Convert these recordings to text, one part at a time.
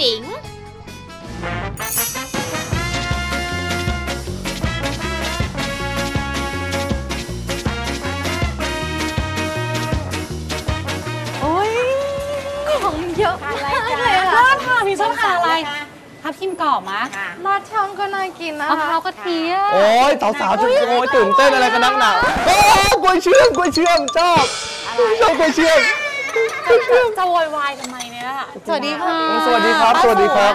สิงห์โอ้ยของเยอะมากเลยน่าค่ะทานพี่ชอบทานอะไรทับทิมกรอบมะลอดช่องก็น่ากินนะมะพคะร้าวกะทิอะโอ้ยสาวๆจะโอ้ยตื่นเต้นอะไรกันนักหนาโอ้กล้วยเชื่อมกล้วยเชื่อมชอบชอบกล้วยเชื่อม จะโวยวายทำไมเนี่ยสวัสดีค่ะ สวัสดีครับ สวัสดีครับ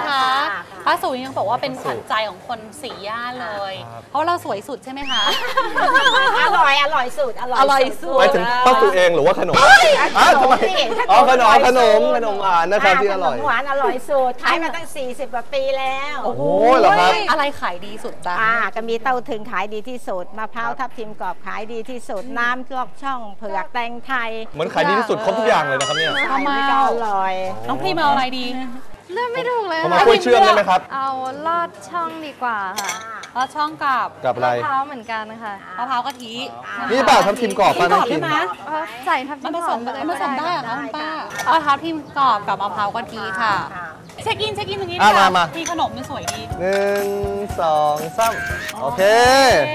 ป้าสูยังบอกว่าเป็นขวัญใจของคนสีย่านเลยครับเพราะเราสวยสุดใช่ไหมคะอร่อยอร่อยสุดอร่อยอร่อยสุดหมายถึงป้าสูเองหรือว่าขนมอะทำไมอ๋อขนมขนมขนมหวานนะครับที่อร่อยขนมหวานอร่อยสุดขายมาตั้ง 40กว่าปีแล้ว โอ้โหเหรอครับอะไรขายดีสุดจ้ะอ่าก็มีเต้าถึงขายดีที่สุดมะพร้าวทับทิมกรอบขายดีที่สุดน้ำลอกช่องเผือกแตงไทยเหมือนขายดีที่สุดครบทุกอย่างเลยนะครับเนี่ยข้าวเมาก็อร่อยน้องพรีมเอาอะไรดี เลือกไม่ถูกเลยเขามาค่ะกล้วยเชื่อมได้ไหมครับ เอาลอดช่องดีกว่าค่ะแล้วช่องกับกับอะไร มะพร้าวเหมือนกันค่ะมะพร้าวกะทินี่เปล่าทับทิมกรอบทิป้ามกรน่าอบกิใช่นไหมเออใส่ทับทิมันมผสมกรอบไปเลยผสมได้เหรอคะคุณป้าได้เอาทับทิมกรอบกับมะพร้าวกะทิค่ะค่ะ เช็คอินเช็คอินตรงนี้อะค่ะมามา มีขนมมันสวยดี หนึ่งสองสามโอเค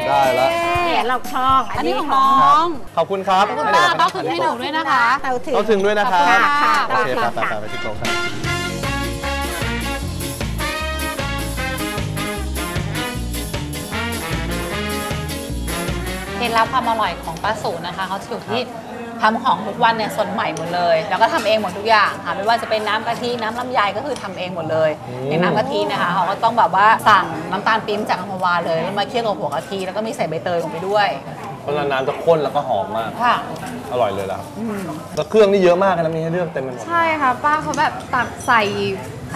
ได้แล้ว เนี่ยลอกช่อง อันนี้ของน้อง ขอบคุณครับขอบคุณให้ป้าเด็กๆป้าคืนให้หนูด้วยนะคะ เต้าถึง เราถึงด้วยนะครับขอบคุณค่ะโอเคไปไปไปไปที่โต๊ะครับ ดลับความอร่อยของป้าสูนะคะเขาอยู่ที่ทำของทุกวันเนี่ยสดใหม่หมดเลย แล้วก็ทำเองหมดทุกอย่างค่ะไม่ว่าจะเป็นน้ำกะทิน้ำลำไยก็คือทำเองหมดเลยอย่างน้ำกะทินะคะเขาก็ต้องแบบว่าสั่งน้ำตาลปี๊บจากอัมพวาเลยแล้วมาเคี่ยวกับหัวกะทิแล้วก็มีใส่ใบเตยลงไปด้วยเพราะฉะนั้นน้ำจะข้นแล้วก็หอมมาก ค่ะ อร่อยเลยแล้วแล้วเครื่องนี่เยอะมากนะมีให้เลือกเต็มไปหมด ใช่ค่ะ ป้าเขาแบบตักใส่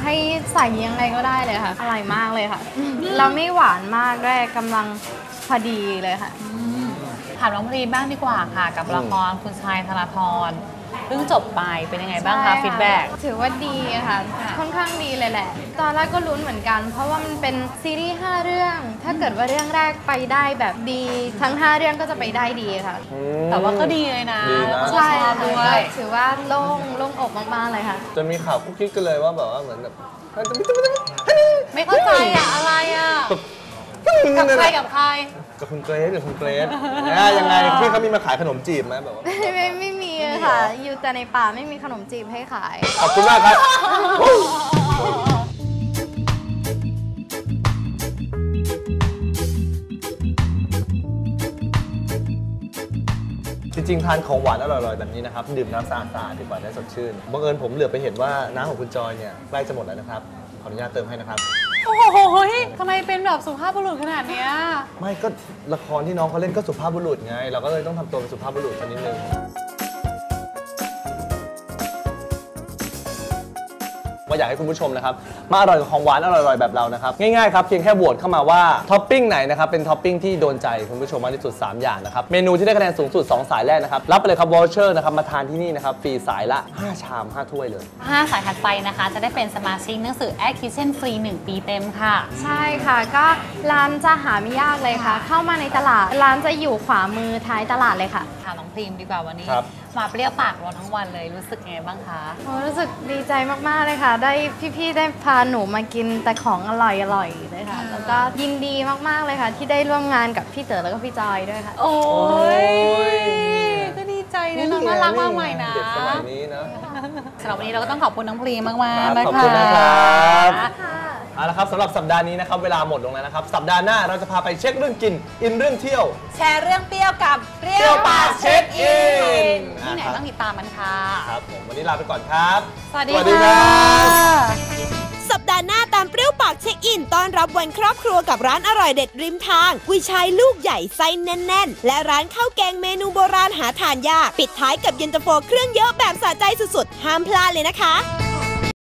ให้ใส่ยังไงก็ได้เลยค่ะ อร่อยมากเลยค่ะเราไม่หวานมากด้วยกำลังพอดีเลยค่ะถามน้องพรีบ้างดีกว่าค่ะ กับละครคุณชายธนาธรเพิ่งจบไปเป็นยังไงบ้างคะใช่ฟีดแบ็กถือว่าดีอะค่ะ ค่อนข้างดีเลยแหละ ตอนแรกก็ลุ้นเหมือนกัน เพราะว่ามันเป็นซีรีส์5เรื่อง ถ้าเกิดว่าเรื่องแรกไปได้แบบดี ทั้ง 5 เรื่องก็จะไปได้ดีค่ะ แต่ว่าก็ดีเลยนะดีนะแล้วก็ใช่ชอบค่ะด้วยก็ถือว่าโล่งโล่งอกมากๆเลยค่ะจะมีข่าวคุกคิกกันเลยว่าแบบว่าเหมือนแบบไม่เข้าใจอะอะไรอะกับใครกับใคร กับคุณเกรซกับคุณเกรซอะยังไงพี่เขามีมาขายขนมจีบไหมแบบว่าไม่ไม่ไม่มีอะค่ะ อยู่แต่ในป่าไม่มีขนมจีบให้ขาย ขอบคุณมากครับ จริงๆ ทานของหวานอร่อยๆ แบบนี้นะครับ ดื่มน้ำสะอาดๆดีกว่าได้สดชื่น บังเอิญผมเหลือไปเห็นว่าน้ำของคุณจอยเนี่ยใกล้จะหมดแล้วนะครับ ขออนุญาตเติมให้นะครับ โอ้โหทำไมเป็นแบบสุภาพบุรุษขนาดเนี้ย ไม่ก็ละครที่น้องเขาเล่นก็สุภาพบุรุษไง เราก็เลยต้องทำตัวเป็นสุภาพบุรุษสักนิดนึง ว่าอยากให้คุณผู้ชมนะครับมาอร่อยกับของหวานอร่อยๆแบบเรานะครับง่ายๆครับเพียงแค่โหวตเข้ามาว่าท็อปปิ้งไหนนะครับเป็นท็อปปิ้งที่โดนใจคุณผู้ชมมากที่สุด 3 อย่างนะครับเมนูที่ได้คะแนนสูงสุด 2 สายแรกนะครับรับไปเลยครับวอลเชอร์นะครับมาทานที่นี่นะครับฟรีสายละ 5 ชาม 5 ถ้วยเลย ห้าสายถัดไปนะคะ จะได้เป็นสมาชิกหนังสือ Act Kitchen ฟรี 1 ปีเต็มค่ะ ใช่ค่ะ ก็ร้านจะหาไม่ยากเลยค่ะ เข้ามาในตลาด ร้านจะอยู่ขวามือท้ายตลาดเลยค่ะ ถามน้องพรีมดีกว่าวันนี้ ครับ มาเปรี้ยวปากเราทั้งวันเลยรู้สึกไงบ้างคะโอ้รู้สึกดีใจมาก ๆ เลยค่ะ ได้พี่ ๆ ได้พาหนูมากินแต่ของอร่อยๆเลยค่ะ แล้วก็ยินดีมาก ๆ เลยค่ะ ที่ได้ร่วมงานกับพี่เต๋อแล้วก็พี่จอยด้วยค่ะ โอ้ยก็ดีใจนะน้องน่ารักมากใหม่นะเด็กสมัยนี้นะสำหรับวันนี้เราก็ต้องขอบคุณน้องพรีมากมากครับๆนะคะขอบคุณนะครับค่ะ เอาละครับสำหรับสัปดาห์นี้นะครับเวลาหมดลงแล้วนะครับ สัปดาห์หน้าเราจะพาไปเช็คเรื่องกิน อินเรื่องเที่ยว แชร์เรื่องเปรี้ยวกับเปรี้เที่ยวปากเช็คอินที่ไหนต้องติดตามมันค่ะ ครับผมวันนี้ลาไปก่อนครับ สวัสดีสวัสดีค่ะครับสัปดาห์หน้าตามเปรี้ยวปากเช็คอินต้อนรับวันครอบครัวกับร้านอร่อยเด็ดริมทางกุยช่ายลูกใหญ่ไส้แน่น ๆ และร้านข้าวแกงเมนูโบราณหาทานยาก ปิดท้ายกับเย็นตาโฟเครื่องเยอะแบบสะใจสุดๆ ห้ามพลาดเลยนะคะ